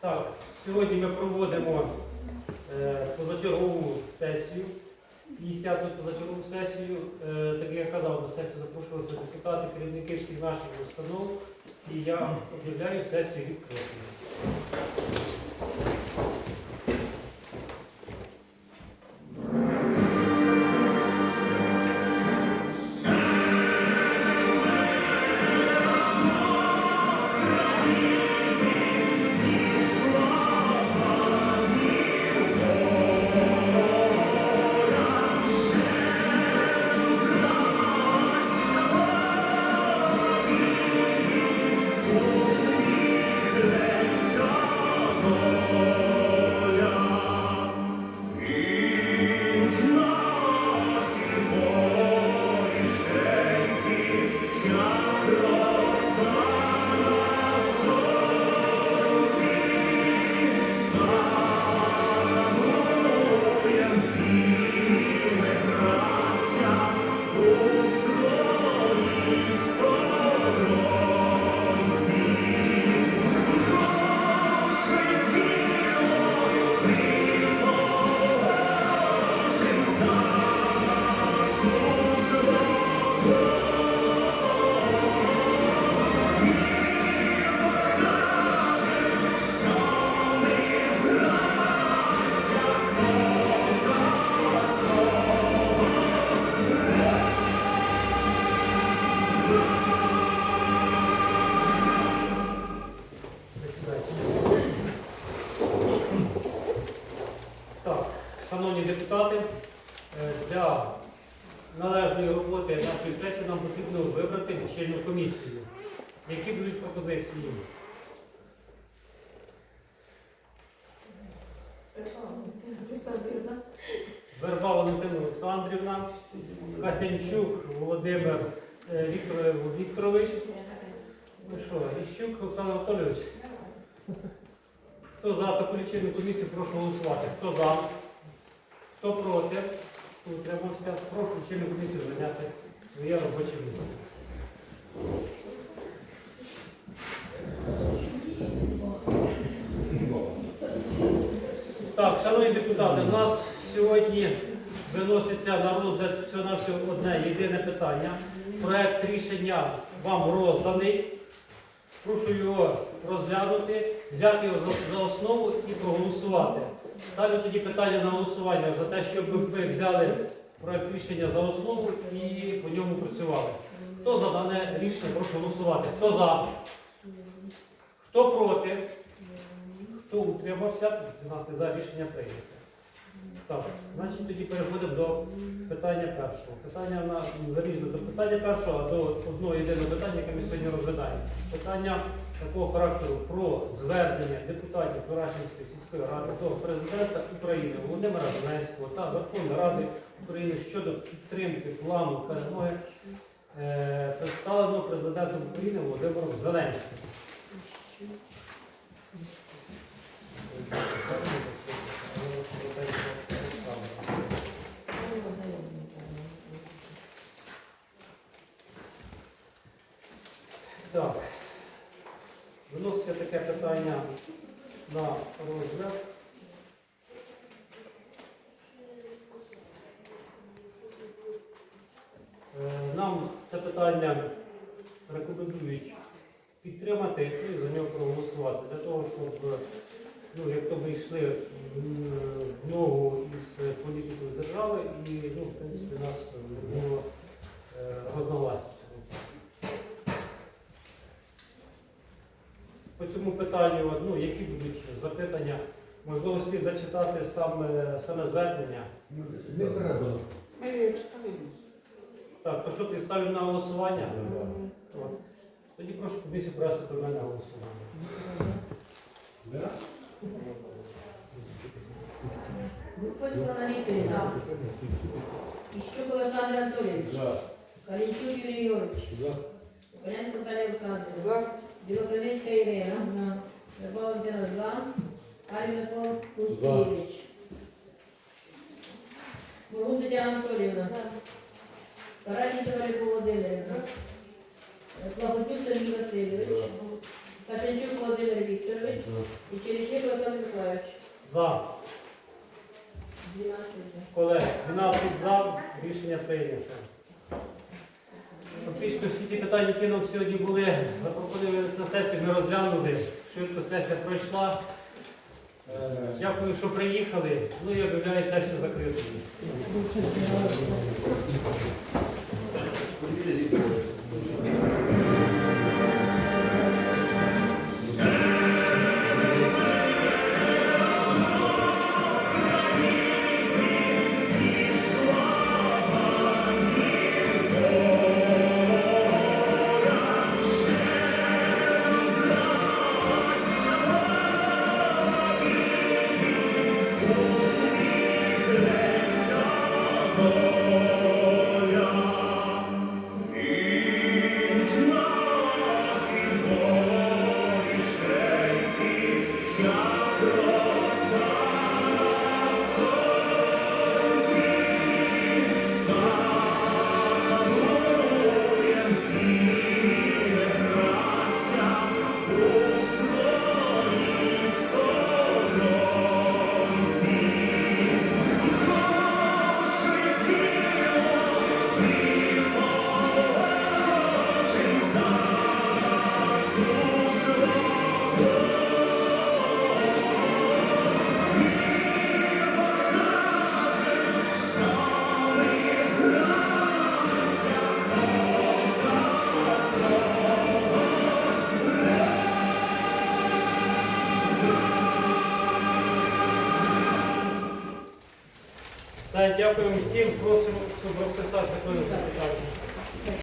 Так, сьогодні ми проводимо е, позачергову сесію. 50-ту позачергову сесію. Е, так як я казав, на сесію запрошувалися депутати, керівники всіх наших установ. І я об'являю сесію відкритою. Депутати, е, для належної роботи нашої сесії нам потрібно вибрати лічильну комісію. Які будуть пропозиції? Верба Валентина Олександрівна, Касянчук Володимир е, Віктор Вікторович. Ну що, Іщук Олександр Анатолійович. Хто за таку лічильну комісію, прошу голосувати. Хто за? Хто проти? Утримався? Прошу лічильну комісію зайняти своє робоче місце. Так, шановні депутати, у нас сьогодні виноситься на розгляд всього на всього одне єдине питання. Проект рішення вам розданий. Прошу його розглянути, взяти його за основу і проголосувати. Ставлю тоді питання на голосування за те, щоб ви взяли проект рішення за основу і по ньому працювали. Хто за дане рішення, прошу голосувати. Хто за? Хто проти? Хто утримався? 12 за рішення прийнято. Так, значить тоді переходимо до питання першого. Питання на верніше до питання першого, а до одного єдиного питання, яке ми сьогодні розглядаємо. Питання такого характеру про звернення депутатів Тарашинської сільської ради до президента України Володимира Зеленського та Верховної Ради України щодо підтримки плану перемоги е, представленого президентом України Володимиром Зеленським. Так. Виноситься таке питання на розгляд. Е, Нам це питання рекомендують підтримати і за нього проголосувати для того, щоб ну, як ми йшли в ногу із політикою держави і ну, в принципі нас було е, розногласів. По цьому питанню, от, ну, які будуть можливо, слід зачитати саме, саме звернення. Не треба. Так, то що ти ставлю на голосування? От. Тоді прошу комісію провести про мене голосування. Да? Гурко Анатолій за. Іщук Олександр Анатолійович. Калінчук Юрій Йорович. За. Полянська Наталія Олександрівна. Білокриницька Ірина. Валентина за. Арій Микола Кустєвич. Мургун Тетяна Анатоліївна. Караченцева Любов Володимирівна. Плахотнюк Сергій Васильович. Касянчук Володимир Вікторович. І Черешня За. 12 Колеги, 12 за, рішення прийнято. Фактично всі ті питання, які нам сьогодні були запропоновані на сесію, ми розглянули. Швидко сесія пройшла. Е, Дякую, що приїхали. Ну і об'являю сесію закритою. Lord. Дякуємо всім. Просимо, щоб розписався коли запитання.